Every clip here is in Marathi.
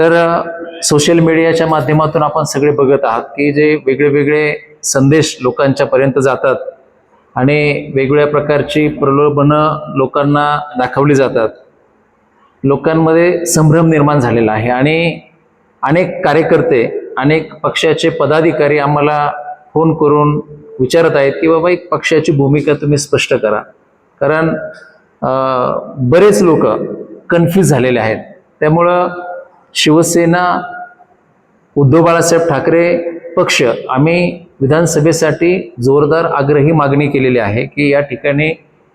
तर सोशल मीडियाच्या माध्यमातून आपण सगळे बघत आहात की जे वेगळे वेगळे संदेश लोकांच्या पर्यंत जातात आणि वेगवेगळ्या प्रकारची प्रलोभनं लोकांना दाखवली जातात. लोकांमध्ये संभ्रम निर्माण झालेला आहे आणि अनेक कार्यकर्ते अनेक पक्षाचे पदाधिकारी आम्हाला फोन करून विचारत आहेत की बाबा एक पक्षाची भूमिका तुम्ही स्पष्ट करा. कारण बरेच लोक कन्फ्यूज झालेले आहेत. त्यामुळं शिवसेना उद्धव बाळासाहेब ठाकरे पक्ष आम्ही विधानसभेसाठी जोरदार आग्रही मागणी केलेली आहे की या ठिकाणी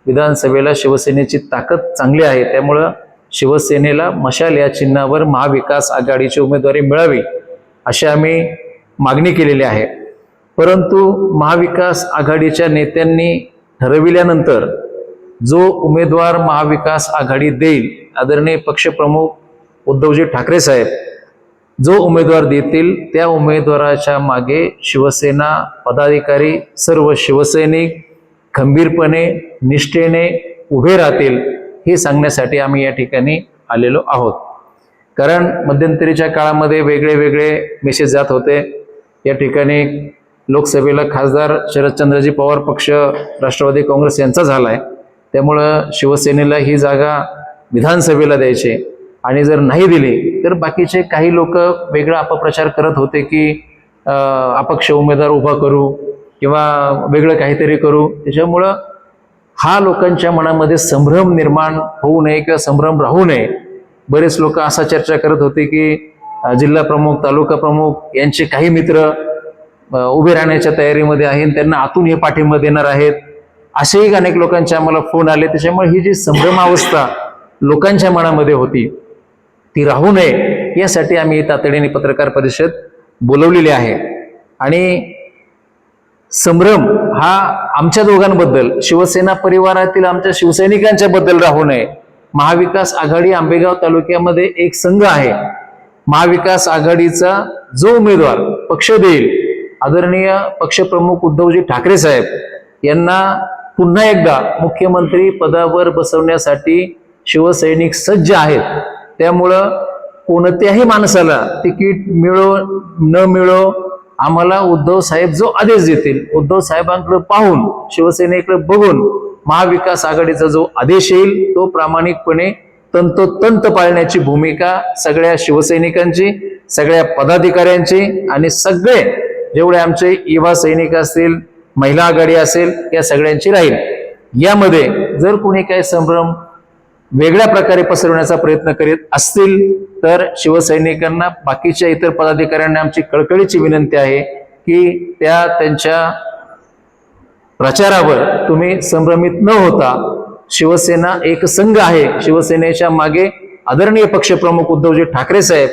विधानसभेला शिवसेनेची ताकद चांगली आहे. त्यामुळं शिवसेनेला मशाल या चिन्हावर महाविकास आघाडीची उमेदवारी मिळावी अशी आम्ही मागणी केलेली आहे. परंतु महाविकास आघाडीच्या नेत्यांनी ठरविल्यानंतर जो उमेदवार महाविकास आघाडी देईल आदरणीय पक्षप्रमुख उद्धवजी ठाकरे साहेब जो उमेदवार देतील त्या उमेदवाराच्या मागे शिवसेना पदाधिकारी सर्व शिवसैनिक खंबीरपणे निष्ठेने उभे राहतील हे सांगण्यासाठी आम्ही या ठिकाणी आलेलो आहोत. कारण मध्यंतरीच्या काळामध्ये वेगळे वेगळे मेसेज जात होते. या ठिकाणी लोकसभेला खासदार शरदचंद्रजी पवार पक्ष राष्ट्रवादी काँग्रेस यांचा झाला आहे त्यामुळं शिवसेनेला ही जागा विधानसभेला द्यायची आणि जर नाही दिली तर बाकीचे काही लोक वेगळा अपप्रचार करत होते की अपक्ष उमेदवार उभा करू किंवा वेगळं काहीतरी करू. त्याच्यामुळं हा लोकांच्या मनामध्ये संभ्रम निर्माण होऊ नये किंवा संभ्रम राहू नये. बरेच लोक असा चर्चा करत होते की जिल्हा प्रमुख तालुका प्रमुख यांचे काही मित्र उभे राहण्याच्या तयारीमध्ये आहेत त्यांना आतून हे पाठिंबा देणार आहेत. असेही अनेक लोकांचे आम्हाला फोन आले. त्याच्यामुळे ही जी संभ्रमावस्था लोकांच्या मनामध्ये होती ती राहू नये यासाठी आम्ही तातडीने पत्रकार परिषद बोलवलेली आहे. आणि संभ्रम हा आमच्या दोघांबद्दल शिवसेना परिवारातील आमच्या शिवसैनिकांच्या बद्दल राहू नये. महाविकास आघाडी आंबेगाव तालुक्यामध्ये एक संघ आहे. महाविकास आघाडीचा जो उमेदवार पक्ष देईल आदरणीय पक्षप्रमुख उद्धवजी ठाकरे साहेब यांना पुन्हा एकदा मुख्यमंत्री पदावर बसवण्यासाठी शिवसैनिक सज्ज आहेत. त्यामुळं कोणत्याही माणसाला तिकीट मिळो न मिळो आम्हाला उद्धव साहेब जो आदेश देतील उद्धव साहेबांकडे पाहून शिवसेनेकडे बघून महाविकास आघाडीचा जो आदेश येईल तो प्रामाणिकपणे तंतोतंत पाळण्याची भूमिका सगळ्या शिवसैनिकांची सगळ्या पदाधिकाऱ्यांची आणि सगळे जेवढे आमचे युवा सैनिक असतील महिला आघाडी असेल या सगळ्यांची राहील. यामध्ये जर कोणी काही संभ्रम वेगळ्या प्रकारे पसरवण्याचा प्रयत्न करीत असतील तर शिवसैनिकांना बाकीच्या इतर पदाधिकाऱ्यांना आमची कळकळीची विनंती आहे की त्या त्यांच्या प्रचारावर तुम्ही संभ्रमित न होता शिवसेना एक संघ आहे. शिवसेनेच्या मागे आदरणीय पक्षप्रमुख उद्धवजी ठाकरे साहेब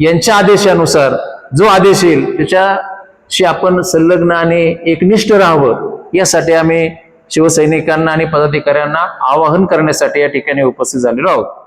यांच्या आदेशानुसार जो आदेश येईल त्याच्याशी आपण संलग्न आणि एकनिष्ठ राहावं यासाठी आम्ही शिवसैनिकांना आणि पदाधिकाऱ्यांना आवाहन करण्यासाठी या ठिकाणी उपस्थित झालेलो आहोत.